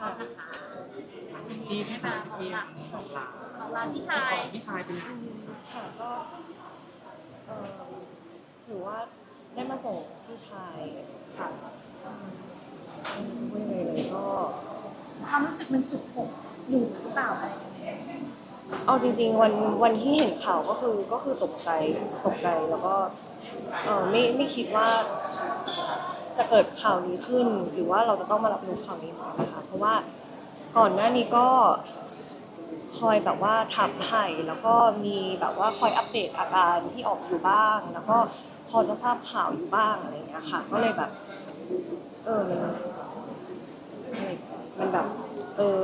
ค่ะนะคะที่ที่สามที่ของลาของเราพี่ชายพี่ชายเป็นอืมค่ะก็เออถือว่าได้มาส่งพี่ชายค่ะอืมไม่รู้จะพูดยังไงเลยก็ความรู้สึกมันจุกอกอยู่หรือเปล่าอะไรอย่างเงี้ยเอาจริง ๆ วันวันที่เห็นข่าวก็คือก็คือตกใจตกใจแล้วก็เออไม่ไม่คิดว่า จะเกิดข่าวนี้ขึ้น หรือว่าเราจะต้องมารับรู้ข่าวนี้เหมือนกันนะคะเพราะว่าก่อนหน้านี้ก็คอยแบบว่าถามไถ่แล้วก็มีแบบว่าคอยอัปเดตอาการที่ออกอยู่บ้าง แล้วก็พอจะทราบข่าวอยู่บ้างอะไรเงี้ยค่ะ ก็เลยแบบ เออมันมันแบบ เออ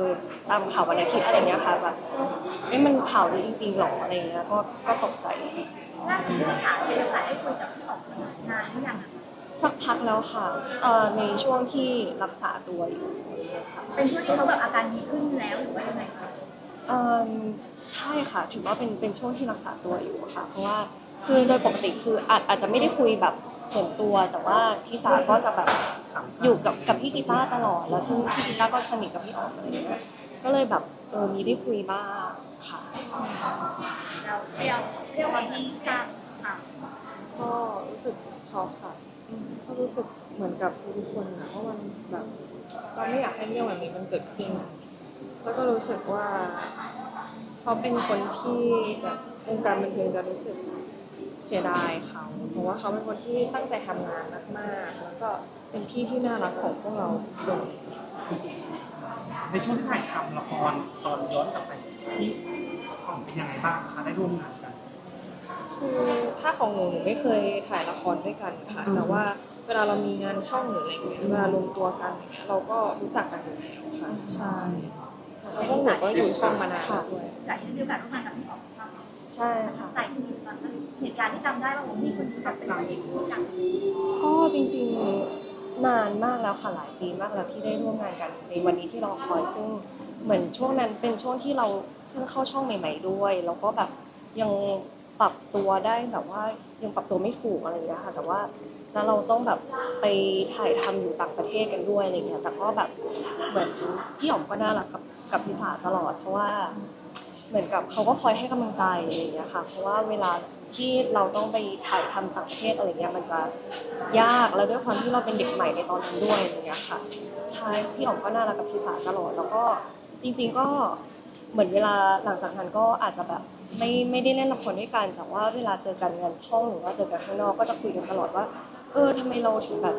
ตามข่าววันอาทิตย์อะไรเงี้ยค่ะแบบเอ้มันข่าวนี้จริงๆหรออะไรเงี้ยก็ก็ตกใจล่าสุดที่เราถามมีโอกาสได้คุยกับพี่ออกนานหรือยังอะ สักพักแล้วค่ะเอ่อในช่วงที่รักษาตัวอยู่ค่ะเป็นช่วงที่เขาแบบอาการดีขึ้นแล้วหรือว่ายังไงคะเอิ่มใช่ค่ะ ถือว่าเป็นเป็นช่วงที่รักษาตัวอยู่ค่ะ เพราะว่าคือโดยปกติคืออาจอาจจะไม่ได้คุยแบบส่วนตัว แต่ว่าพี่สาก็จะแบบอยู่กับกับพี่กีตาร์ตลอด แล้วซึ่งพี่กีตาร์ก็สนิทกับพี่อ๋อมอะไรอย่างเงี้ยก็เลยแบบเออมีได้คุยบ้างค่ะเราเรียวเรียววันที่ทราบค่ะก็รู้สึกช็อกค่ะอืม ก็รู้สึกเหมือนกับทุกคนนะว่ามันแบบเราไม่อยากให้เรื่องแบบนี้มันเกิดขึ้น แล้วก็รู้สึกว่าเขาเป็นคนที่แบบวงการบันเทิงจะรู้สึกเสียดายเขาเพราะว่าเขาเป็นคนที่ตั้งใจทำงานมากๆแล้วก็เป็นพี่ที่น่ารักของพวกเราคนจริงในช่วงที่ถ่ายทำละครตอนย้อนกลับไปที่ของเป็นยังไงบ้างคะได้ร่วมงานกัน คือถ้าของหนูหนูไม่เคยถ่ายละครด้วยกันค่ะอืมแต่ว่าเวลาเรามีงานช่องหรืออะไรเงี้ยเวลารวมตัวกันอย่างเงี้ยเราก็รู้จักกันอยู่แล้วค่ะใช่แล้วพวกหนูก็อยู่ช่องมานานแล้วด้วยหลายที่มีโอกาสร่วมงานกับพี่ออกค่ะใช่ค่ะใจที่มีตอนนั้นเหตุการณ์ที่จำได้ว่าผมมีคนที่แบบเป็นพระเอกรู้จักก็จริงๆนานมากแล้วค่ะหลายปีมากแล้วที่ได้ร่วมงานกันในวันนี้ที่รอคอยซึ่งเหมือนช่วงนั้นเป็นช่วงที่เราเพิ่งเข้าช่องใหม่ ๆด้วย แล้วก็แบบยัง ปรับตัวได้แบบว่ายังปรับตัวไม่ถูกอะไรอย่างเงี้ยค่ะ แต่ว่าแล้วเราต้องแบบไปถ่ายทำอยู่ต่างประเทศกันด้วยอะไรเงี้ย แต่ก็แบบเหมือนพี่อ๋อมก็น่ารักกับกับพี่สาตลอด เพราะว่าเหมือนกับเขาก็คอยให้กำลังใจอะไรอย่างเงี้ยค่ะ เพราะว่าเวลาที่เราต้องไปถ่ายทำต่างประเทศอะไรเงี้ยมันจะยากแล้วด้วยความที่เราเป็นเด็กใหม่ในตอนนั้นด้วยอะไรเงี้ยค่ะใช่พี่อ๋อมก็น่ารักกับพี่สาตลอด แล้วก็จริง ๆ ก็เหมือนเวลาหลังจากนั้นก็อาจจะแบบ ไม่ไม่ได้เล่นละครด้วยกัน แต่ว่าเวลาเจอกันงานช่องหรือว่าเจอกันข้างนอกก็จะคุยกันตลอดว่า เออทำไมเราถึงแบบ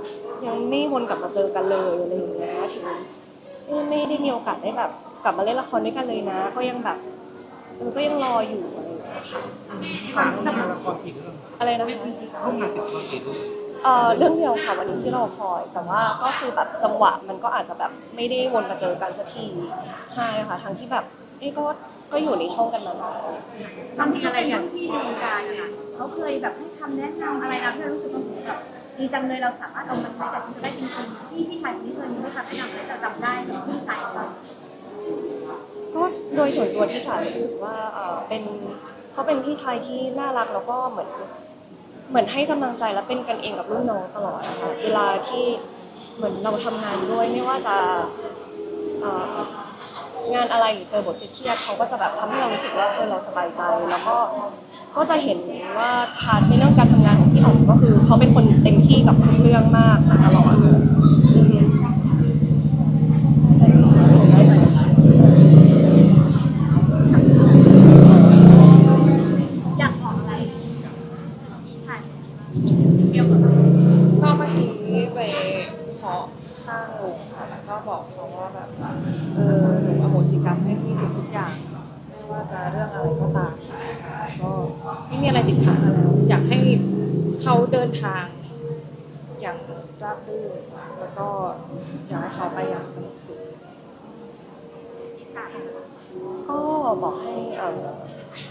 ยังไม่วนกลับมาเจอกันเลยอะไรอย่างเงี้ยถึงเออไม่ได้มีโอกาสได้แบบ กลับมาเล่นละครด้วยกันเลยนะ ก็ยังแบบเออก็ยังรออยู่อะไรอย่างเงี้ยค่ะพี่สามร่วมงานละครกี่เรื่องอะไรนะคะร่วมงานติดละครกี่เรื่องเอ่อเรื่องเดียวค่ะวันนี้ที่รอคอย แต่ว่าก็คือแบบจังหวะมันก็อาจจะแบบไม่ได้วนมาเจอกันสักทีใช่ค่ะทั้งที่แบบเอ้ก็ ก็อยู่ในช่องกันมานานบางทีอะไรอย่างที่ในวงการนะคะเขาเคยแบบให้คำแนะนำอะไรเราที่เรารู้สึกว่าโหแบบดีจังเลยเราสามารถเอามาใช้กับชีวิตได้จริงๆที่พี่ชายคนนี้เคยมีให้คำแนะนำและเราจำได้เราที่ใจเราก็โดยส่วนตัวที่สารรู้สึกว่าเออเป็นเขาเป็นพี่ชายที่น่ารักแล้วก็เหมือนเหมือนให้กำลังใจและเป็นกันเองกับรุ่นน้องตลอดนะคะเวลาที่เหมือนเราทำงานด้วยไม่ว่าจะเอ่อ งานอะไรหรือเจอบทเครียดๆเขาก็จะแบบทำให้เรารู้สึกว่าเออเราสบายใจแล้วก็ก็จะเห็นว่าพาร์ทในเรื่องการทำงานของพี่อ๋อมก็คือเขาเป็นคนเต็มที่กับทุกเรื่องมากมาตลอดอือฮึส่งได้ไหมอยากบอกอะไรพี่ชายเกี่ยวกับก็เมื่อกี้ไปเคาะข้างลุงค่ะแล้วก็บอกเขาว่าแบบเออหนูอโห สิกรรมให้พี่ทุกอย่าง ไม่ว่าจะเรื่องอะไรก็ตามก็ไม่มีอะไรติดขัดแล้ว อยากให้เขาเดินทาง อย่างราบรื่นแล้วก็อยากให้เขาไปอย่างสนุกสุขก็บอกให้เอ่อ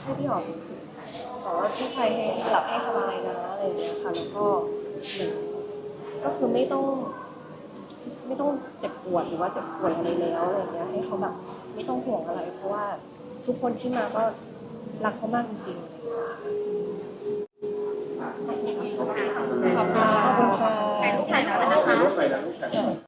ให้พี่หอมบอกว่าพี่ชายให้หลับให้สบายนะอะไรอย่างเงี้ยค่ะแล้วก็หมือนก็คือไม่ต้อง ไม่ต้องเจ็บปวดหรือว่าเจ็บป่วยอะไรแล้วอะไรอย่างเงี้ยให้เขาแบบ ไม่ต้องห่วงอะไร เพราะว่าทุกคนที่มาก็รักเขามากจริงๆอะไรอย่างเลยค่ะขอบคุณขอบคุณค่ะ ถ่ายรูปถ่ายแล้วนะคะ